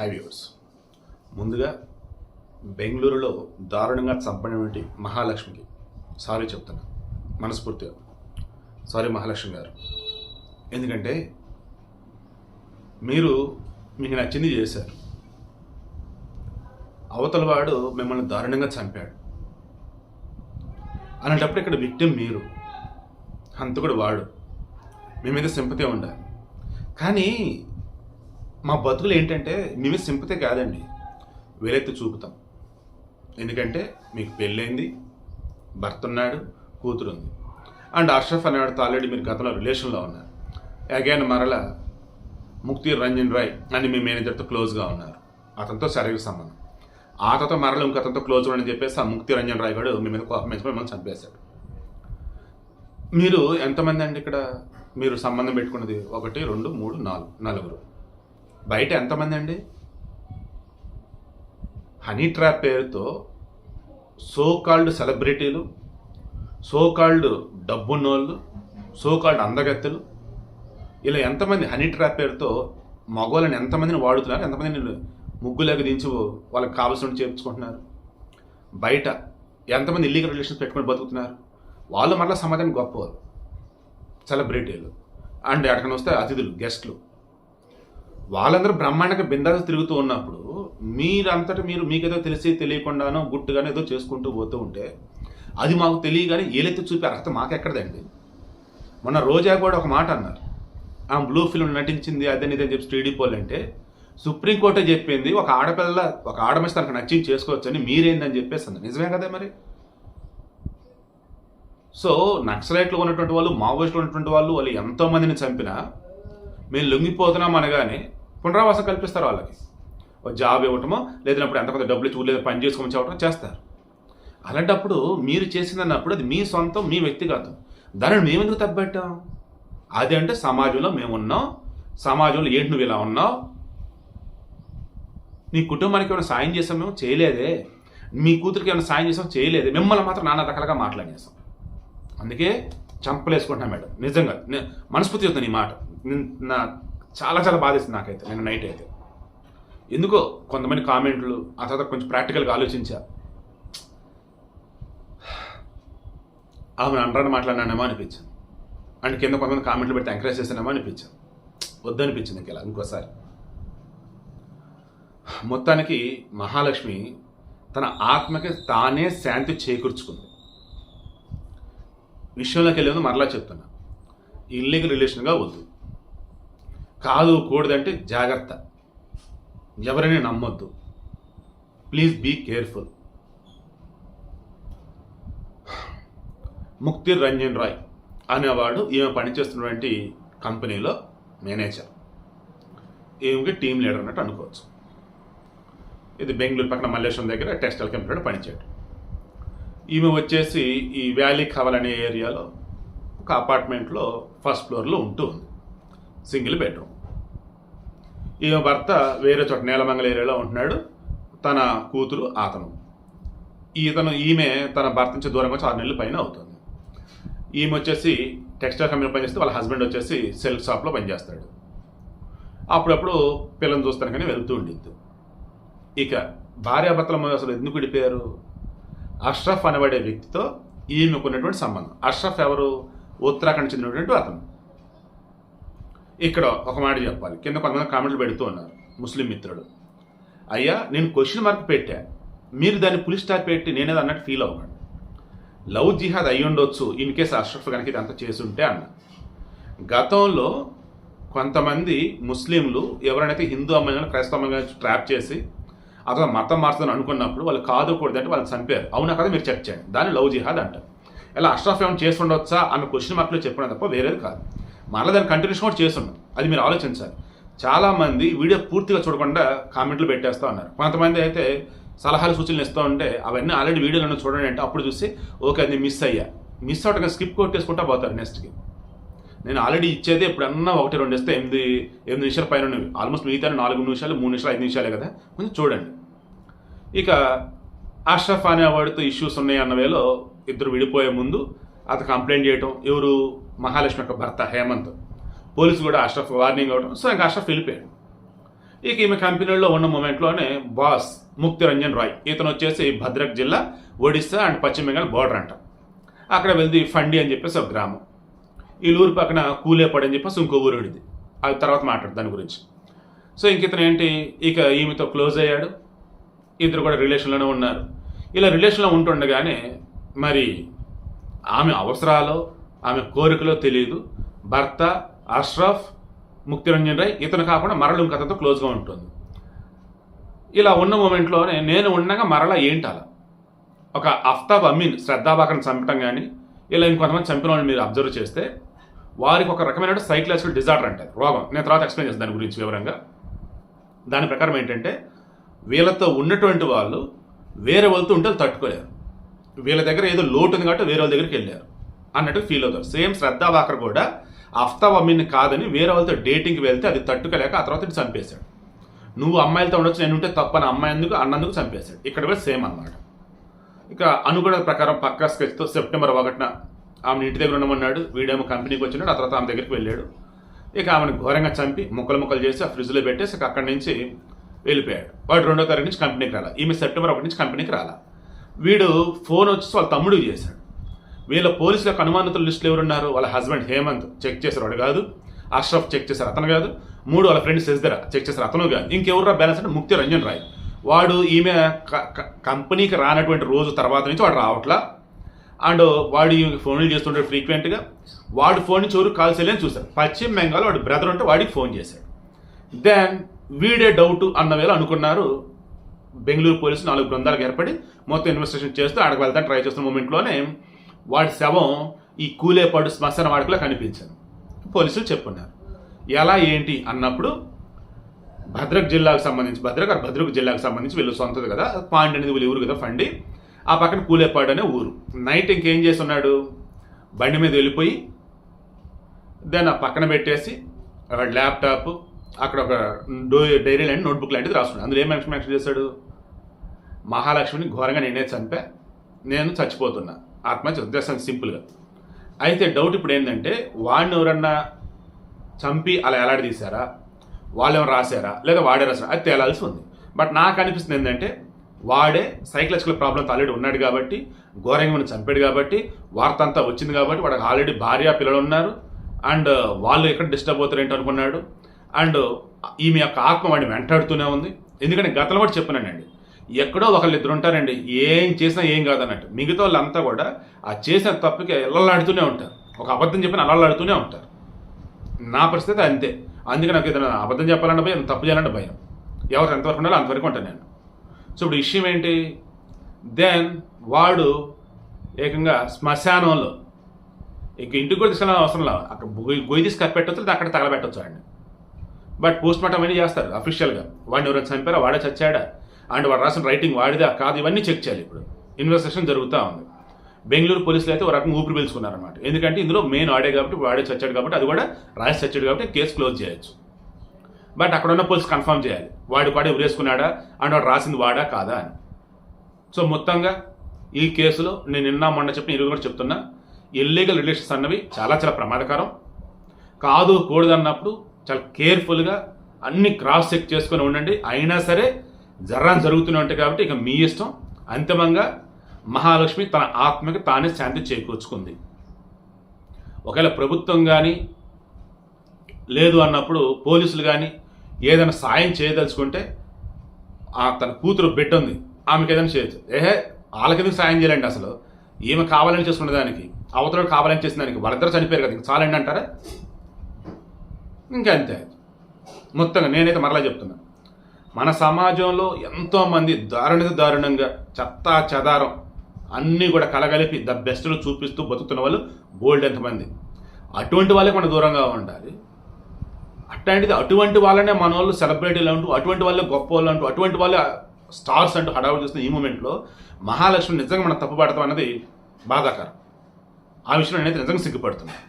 High viewers ముందుగా బెంగళూరులో దారుణంగా చంపడినటువంటి మహాలక్ష్మికి సారీ చెప్తున్నా. మనస్ఫూర్తిగా. సారీ మహాలక్ష్మి గారు. ఎందుకంటే మీరు మీకు నచ్చింది చేశారు. అవతల వాడు మిమ్మల్ని దారుణంగా చంపాడు. అనేటప్పుడు ఇక్కడ విక్టిమ్ మీరు. హంతకుడు వాడు. మీ మీద సింపతి ఉండాలి. కానీ మా బతుకులు ఏంటంటే మేమే మీద సింపతి కాదండి. వేలెత్తి చూపుతాం. ఎందుకంటే మీకు పెళ్ళైంది భర్త ఉన్నాడు కూతురు ఉంది అండ్ అష్రఫ్ అనేవాడితో ఆల్రెడీ మీరు గతంలో రిలేషన్లో ఉన్నారు. అగైన్ మరల ముక్తి రంజన్ రాయ్ అని మీ మేనేజర్తో క్లోజ్గా ఉన్నారు. అతనితో శారీరక సంబంధం. ఆతతో మరల ఇంకో అతనితో క్లోజ్ అని చెప్పేసి ఆ ముక్తి రంజన్ రాయ్ కూడా మీ మీద కోపం మిమ్మల్ని చంపేశాడు. మీరు ఎంతమంది అండి ఇక్కడ? మీరు సంబంధం పెట్టుకున్నది ఒకటి రెండు మూడు నాలుగు నలుగురు. బయట ఎంతమంది అండి? హనీ ట్రాప్ పేరుతో సో కాల్డ్ సెలబ్రిటీలు సో కాల్డ్ డబ్బున్నోళ్ళు సో కాల్డ్ అందగత్తెలు. ఇలా ఎంతమంది హనీ ట్రాప్ పేరుతో మగవాళ్ళని ఎంతమందిని వాడుతున్నారు ఎంతమందిని ముగ్గులకు దించి వాళ్ళకి కావాల్సిన చేర్చుకుంటున్నారు? బయట ఎంతమంది ఇల్లీగల్ రిలేషన్స్ పెట్టుకొని బతుకుతున్నారు? వాళ్ళు మరలా సమాజానికి గొప్పవారు సెలబ్రిటీలు. అండ్ ఎక్కడికైనా వస్తే అతిథులు గెస్ట్లు. వాళ్ళందరూ బ్రహ్మాండంగా బిందాలు తిరుగుతూ ఉన్నప్పుడు మీరంతటా మీరు మీకేదో తెలిసి తెలియకుండానో గుట్టుగానో ఏదో చేసుకుంటూ పోతూ ఉంటే అది మాకు తెలియగానే ఏలెత్తి చూపే అర్హత మాకెక్కడదండి. మొన్న రోజా కూడా ఒక మాట అన్నారు. ఆ బ్లూ ఫిల్మ్ నటించింది అదే ఇదని చెప్పి స్టీడీ పోల్ అంటే సుప్రీంకోర్టే చెప్పింది ఒక ఆడపిల్ల ఒక ఆడమేసి తనకు నచ్చింది చేసుకోవచ్చని మీరేందని చెప్పేసి అన్నారు. నిజమే కదా మరి? సో నక్సలైట్లు ఉన్నటువంటి వాళ్ళు మావోయిస్టులు ఉన్నటువంటి వాళ్ళు వాళ్ళు ఎంతోమందిని చంపినా మేము లొంగిపోతున్నాం అనగానే పునరావాసం కల్పిస్తారు వాళ్ళకి. ఒక జాబ్ ఇవ్వటమో లేదన్నప్పుడు ఎంత కొంత డబ్బులు ఇచ్చి ఊర్లో పని చేసుకోమని చెప్పడం చేస్తారు. అలాంటప్పుడు మీరు చేసిందన్నప్పుడు అది మీ సొంతం మీ వ్యక్తిగతం. దానిని మేము ఎందుకు తప్పబెట్టాం అది అంటే సమాజంలో మేము ఉన్నాం సమాజంలో ఏంటి నువ్వు ఇలా ఉన్నావు? నీ కుటుంబానికి ఏమైనా సాయం చేసాం మేము? చేయలేదే. మీ కూతురికి ఏమైనా సాయం చేసాం? చేయలేదే. మిమ్మల్ని మాత్రం నానా రకాలుగా మాట్లాడేసాం అందుకే చంపలేసుకుంటున్నా మేడం. నిజంగా. నే- మనస్ఫూర్తి అవుతుంది ఈ మాట. నా చాలా చాలా బాధేస్తుంది నాకైతే నేను నైట్ అయితే. ఎందుకో కొంతమంది కామెంట్లు ఆ తర్వాత కొంచెం ప్రాక్టికల్గా ఆలోచించా. ఆమె అనరాని మాట్లాడినానేమో అనిపించింది అండ్ కింద కొంతమంది కామెంట్లు పెట్టి ఎంకరేజ్ చేసానేమో అనిపించింది వద్దనిపించింది ఇంకెలా ఇంకోసారి. మొత్తానికి మహాలక్ష్మి తన ఆత్మకి తానే శాంతి చేకూర్చుకుంది. విషయంలోకి వెళ్ళేది మరలా చెప్తున్నా. ఇల్లీగల్ రిలేషన్గా వద్దు. కాదు కూడదంటే జాగ్రత్త. ఎవరిని నమ్మొద్దు. ప్లీజ్ బీ కేర్ఫుల్ ముక్తి రంజన్ రాయ్ అనేవాడు ఈమె పనిచేస్తున్నటువంటి కంపెనీలో మేనేజర్. ఈమెకి టీం లీడర్ అన్నట్టు అనుకోవచ్చు. ఇది బెంగళూరు పక్కన మల్లేశ్వరం దగ్గర టెక్స్టైల్ కంపెనీలో పనిచేయడం. ఈమె వచ్చేసి ఈ వ్యాలీ కవల్ అనే ఏరియాలో ఒక అపార్ట్మెంట్లో ఫస్ట్ ఫ్లోర్లో ఉంటూ ఉంది. Single bedroom. ఈమె భర్త వేరే చోట నేలమంగళ ఏరియాలో ఉంటున్నాడు. తన కూతురు అతను. ఈతను ఈమె తన భర్త నుంచి దూరంగా వచ్చి ఆరు నెలల పైన అవుతుంది. ఈమె వచ్చేసి టెక్స్టైల్ కంపెనీలో పనిచేస్తే వాళ్ళ హస్బెండ్ వచ్చేసి సెల్ఫ్ షాప్లో పనిచేస్తాడు. అప్పుడప్పుడు పిల్లల్ని చూస్తాను కానీ వెళ్తూ ఉండిద్దు. ఇక భార్యాభర్తల అసలు ఎందుకు విడిపోయారు? అష్రఫ్ అనబడే వ్యక్తితో ఈమెకు ఉన్నటువంటి సంబంధం. అష్రఫ్ ఎవరు? ఉత్తరాఖండ్ చెందినటువంటి అతను. ఇక్కడ ఒక మాట చెప్పాలి. కింద కొంతమంది కామెంట్లు పెడుతూ ఉన్నారు. ముస్లిం మిత్రుడు అయ్యా నేను క్వశ్చన్ మార్క్ పెట్టా. మీరు దాన్ని పులి స్టార్ పెట్టి నేనేది అన్నట్టు ఫీల్ అవ్వండి లవ్ జిహాద్ అయి ఉండొచ్చు ఇన్ కేసు అష్రఫ్ కనుక ఇదంతా చేసి ఉంటే అన్న. గతంలో కొంతమంది ముస్లింలు ఎవరైనా హిందూ అమ్మాయిలను క్రైస్తవ అమ్మాయిలను ట్రాప్ చేసి అతను మతం మార్చుదని అనుకున్నప్పుడు వాళ్ళు కాదు కూడదంటే వాళ్ళు చంపారు. అవునా కదా మీరు చెక్ చేయండి దాన్ని లవ్ జిహాద్ అంటారు. ఇలా అష్రఫ్ ఏమైనా చేసి ఉండొచ్చా అన్న క్వశ్చన్ మార్క్లో చెప్పడం తప్ప వేరేది కాదు. మళ్ళీ దాన్ని కంటిన్యూషన్ కూడా చేస్తున్నాం అది మీరు ఆలోచించాలి. చాలామంది వీడియో పూర్తిగా చూడకుండా కామెంట్లు పెట్టేస్తూ ఉన్నారు. కొంతమంది అయితే సలహాలు సూచనలు ఇస్తూ ఉంటే అవన్నీ ఆల్రెడీ వీడియోలను చూడండి అంటే అప్పుడు చూసి ఓకే అది మిస్ అయ్యా. మిస్ అవటం స్కిప్ కొట్టేసుకుంటా పోతారు నెక్స్ట్కి నేను ఆల్రెడీ ఇచ్చేది ఎప్పుడన్నా ఒకటి రెండు ఇస్తే ఎనిమిది ఎనిమిది నిమిషాల పైన ఉన్నవి. ఆల్మోస్ట్ మిగతా నాలుగు నిమిషాలు మూడు నిమిషాలు ఐదు నిమిషాలే కదా. కొంచెం చూడండి. ఇక అష్రఫ్ అనేవాడితో ఇష్యూస్ ఉన్నాయి అన్న వేలో ఇద్దరు విడిపోయే ముందు అతను కంప్లైంట్ చేయటం. ఎవరు? మహాలక్ష్మి యొక్క భర్త హేమంత్. పోలీసు కూడా అష్రఫ్ వార్నింగ్ అవ్వడం సో ఇంకా అష్రఫ్ వెళ్ళిపోయాడు ఇక ఈమె కంపెనీలో ఉన్న మూమెంట్లోనే బాస్ ముక్తి రంజన్ రాయ్. ఇతను వచ్చేసి భద్రక్ జిల్లా ఒడిస్సా అండ్ పశ్చిమ బెంగాల్ బోర్డర్ అంట. అక్కడ వెళ్తే ఫండి అని చెప్పేసి ఒక గ్రామం. ఈ ఊరు పక్కన కూలేపాడు అని చెప్పేసి ఇంకో ఊరు ఉండింది అది తర్వాత మాట్లాడు దాని గురించి. సో ఇంక ఇతను ఏంటి ఇక ఈమెతో క్లోజ్ అయ్యాడు. ఇద్దరు కూడా రిలేషన్లోనే ఉన్నారు. ఇలా రిలేషన్లో ఉంటుండగానే మరి ఆమె అవసరాలు ఆమె కోరికలో తెలియదు భర్త అష్రఫ్ ముక్తిరంజన్ రాయ్ ఇతను కాకుండా మరల ఇంక క్లోజ్గా ఉంటుంది. ఇలా ఉన్న మూమెంట్లోనే నేను ఉండగా మరలా ఏంటి అలా ఒక అఫ్తాబ్ అమీన్ శ్రద్ధాబాకర్ని చంపటం కానీ ఇలా ఇంకొంతమంది చంపిన వాళ్ళని మీరు అబ్జర్వ్ చేస్తే వారికి ఒక రకమైన సైకలాజికల్ డిజార్డర్ అంటారు రోగం. నేను తర్వాత ఎక్స్ప్లెయిన్ చేస్తాను దాని గురించి వివరంగా. దాని ప్రకారం ఏంటంటే వీళ్ళతో ఉన్నటువంటి వాళ్ళు వేరే వాళ్ళతో ఉంటే తట్టుకోలేరు. వీళ్ళ దగ్గర ఏదో లోటు ఉంది కాబట్టి వేరే వాళ్ళ దగ్గరికి వెళ్ళారు. అన్నట్టు ఫీల్ అవుతారు. సేమ్ శ్రద్ధావాకర్ కూడా అఫ్తాబ్ అమీన్ కాదని వేరే వాళ్ళతో డేటింగ్కి వెళ్తే అది తట్టుకోలేక ఆ తర్వాత చంపేశాడు. నువ్వు అమ్మాయిలతో ఉండొచ్చు నేను ఉంటే తప్పని అమ్మాయి ఎందుకు అన్నందుకు చంపేశాడు. ఇక్కడ కూడా సేమ్ అన్నమాట. ఇక అనుగుణ ప్రకారం పక్కా స్కెచ్తో సెప్టెంబర్ ఒకటిన ఆమె ఇంటి దగ్గర ఉండమన్నాడు వీడేమో కంపెనీకి వచ్చినాడు ఆ తర్వాత ఆమె దగ్గరికి వెళ్ళాడు. ఇక ఆమెను ఘోరంగా చంపి ముక్కలు ముక్కలు చేసి ఆ ఫ్రిడ్జ్లో పెట్టేసి అక్కడి నుంచి వెళ్ళిపోయాడు. వాడు రెండో తారీఖు నుంచి కంపెనీకి రాలా. ఈమె సెప్టెంబర్ ఒకటి నుంచి కంపెనీకి రాలా. వీడు ఫోన్ వచ్చేసి వాళ్ళ తమ్ముడికి చేశాడు. వీళ్ళ పోలీసులకు అనుమానితుల లిస్టులో ఎవరున్నారు? వాళ్ళ హస్బెండ్ హేమంత్ చెక్ చేశారు. వాడు కాదు. అష్రఫ్ చెక్ చేశారు. అతను కాదు. మూడు వాళ్ళ ఫ్రెండ్ సెజ్దర చెక్ చేశారు. అతను కాదు. ఇంకెవరు బ్యాలెన్స్ అంటే ముక్తి రంజన్ రాయ్. వాడు ఈమె క- కంపెనీకి రానటువంటి రోజు తర్వాత నుంచి వాడు రావట్లా. అండ్ వాడు ఫోన్లు చేస్తుంటాడు ఫ్రీక్వెంట్గా వాడు ఫోన్ నుంచి ఎవరు కాల్ చేయలేని చూశారు. పశ్చిమ బెంగాల్ వాడు బ్రదర్ ఉంటే వాడికి ఫోన్ చేశాడు. దెన్ వీడే డౌట్ అన్న వేళ అనుకున్నారు. బెంగళూరు పోలీసులు నాలుగు బృందాలకు ఏర్పడి మొత్తం ఇన్వెస్టిగేషన్ చేస్తూ ఆడకు వెళ్తాను ట్రై చేస్తున్న మూమెంట్లోనే వాడి శవం ఈ కూలేపాడు శ్మశాన వాడుకలో కనిపించింది. పోలీసులు చెప్పున్నారు. ఎలా ఏంటి అన్నప్పుడు భద్రక్ జిల్లాకు సంబంధించి భద్రక్ భద్రక్ జిల్లాకు సంబంధించి వీళ్ళు సొంతది కదా పాండ్ అనేది వీళ్ళు ఊరు కదా ఫండి ఆ పక్కన కూలేపాడు అనే ఊరు. నైట్ ఇంకేం చేస్తున్నాడు? బండి మీద వెళ్ళిపోయి దాన్ని ఆ పక్కన పెట్టేసి ల్యాప్టాప్ అక్కడ ఒక డో డైరీ లాంటి నోట్బుక్ లాంటిది రాస్తున్నాడు. అందులో ఏం మెన్షన్ మెన్షన్ చేశాడు మహాలక్ష్మిని ఘోరంగా నేనే చంపా నేను చచ్చిపోతున్నా. ఆత్మహత్య ఉద్దేశం సింపుల్గా అయితే డౌట్ ఇప్పుడు ఏంటంటే వాడిని ఎవరన్నా చంపి అలా ఎలాడదీశారా వాళ్ళు ఏమైనా రాశారా? లేదా వాడే రాశారా? అది తేలాల్సి ఉంది. బట్ నాకు అనిపిస్తుంది ఏంటంటే వాడే సైకలాజికల్ ప్రాబ్లంతో ఆల్రెడీ ఉన్నాడు కాబట్టి ఘోరంగా చంపాడు కాబట్టి వార్త అంతా వచ్చింది కాబట్టి వాడికి ఆల్రెడీ భార్య పిల్లలు ఉన్నారు. అండ్ uh, వాళ్ళు ఎక్కడ డిస్టర్బ్ అవుతారు ఏంటో అనుకున్నాడు. అండ్ ఈమె యొక్క ఆత్మ వాడిని వెంటాడుతూనే ఉంది. ఎందుకంటే గతంలో కూడా చెప్పినానండి ఎక్కడో ఒకళ్ళు ఇద్దరు ఉంటారండి. ఏం చేసినా ఏం కాదన్నట్టు. మిగతా వాళ్ళంతా కూడా ఆ చేసిన తప్పుకి ఎల్లలాడుతూనే ఉంటారు. ఒక అబద్ధం చెప్పిన అల్లలాడుతూనే ఉంటారు. నా పరిస్థితి అంతే. అందుకే నాకు ఏదైనా అబద్ధం చెప్పాలంటే భయం తప్పు చేయాలంటే భయం. ఎవరు ఎంతవరకు ఉండాలో అంతవరకు ఉంటాను నేను. సో ఇప్పుడు విషయం ఏంటి? దెన్ వాడు ఏకంగా శ్మశానంలో ఇక ఇంటికి కూడా తీసుకెళ్ళిన అవసరం లేదు. అక్కడ గొయ్యి గొయ్యి తీసి కప్పెట్టచ్చు లేదా అక్కడ తగలబెట్టవచ్చు అండి బట్ పోస్ట్ మార్టం అన్నీ చేస్తారు అఫీషియల్గా వాడిని ఎవరైనా చంపారా? వాడే చచ్చాడా? అండ్ వాడు రాసిన రైటింగ్ వాడిదా. కాదు ఇవన్నీ చెక్ చేయాలి ఇప్పుడు. ఇన్వెస్టిగేషన్ జరుగుతూ ఉంది. బెంగళూరు పోలీసులు అయితే ఒక రకంగా ఊపిరి పీల్చుకున్నారన్నమాట. ఎందుకంటే ఇందులో మెయిన్ వాడే కాబట్టి వాడే చచ్చాడు కాబట్టి అది కూడా రాసి చచ్చాడు కాబట్టి కేసు క్లోజ్ చేయొచ్చు. బట్ అక్కడ ఉన్న పోలీస్ కన్ఫర్మ్ చేయాలి. వాడి వాడే ఉరేసుకున్నాడా? అండ్ వాడు రాసింది వాడా? కాదా అని. సో మొత్తంగా ఈ కేసులో నేను నిన్న మొన్న చెప్పిన ఈరోజు కూడా చెప్తున్నా. ఇల్లీగల్ రిలేషన్స్ అన్నవి చాలా చాలా ప్రమాదకరం. కాదు కూడదు అన్నప్పుడు చాలా కేర్ఫుల్గా అన్ని క్రాస్ చెక్ చేసుకొని ఉండండి. అయినా సరే జర్రాన్ జరుగుతూనే ఉంటాయి కాబట్టి ఇక మీ ఇష్టం. అంతిమంగా మహాలక్ష్మి తన ఆత్మకి తానే శాంతి చేకూర్చుకుంది. ఒకవేళ ప్రభుత్వం కానీ లేదు అన్నప్పుడు పోలీసులు కానీ ఏదైనా సాయం చేయదలుచుకుంటే ఆ తన కూతురు బిడ్డ ఉంది. ఆమెకి ఏదైనా చేయొచ్చు. ఏహే వాళ్ళకెందుకు సాయం చేయాలండి అసలు? ఈమె కావాలని చేసుకున్న దానికి అవతల కావాలని చేసిన దానికి వాళ్ళిద్దరు చనిపోయారు కదా ఇంక చాలండి అంటారా? ఇంకా అంతే మొత్తంగా నేనైతే మరలా చెప్తున్నా. మన సమాజంలో ఎంతోమంది దారుణత దారుణంగా చెత్తా చెదారం అన్నీ కూడా కలగలిపి ద బెస్ట్లో చూపిస్తూ బతుకుతున్న వాళ్ళు బోల్డ్ ఎంతమంది. అటువంటి వాళ్ళకి మనం దూరంగా ఉండాలి. అట్లాంటిది అటువంటి వాళ్ళనే మన వాళ్ళు సెలబ్రిటీలు అంటూ అటువంటి వాళ్ళే గొప్ప వాళ్ళు అంటూ అటువంటి వాళ్ళే స్టార్స్ అంటూ హడావుడు చేస్తున్న ఈ మూమెంట్లో మహాలక్ష్మి నిజంగా మనం తప్పుపడతాం అన్నది బాధాకరం. ఆ విషయంలో నేనైతే నిజంగా సిగ్గుపడుతున్నాను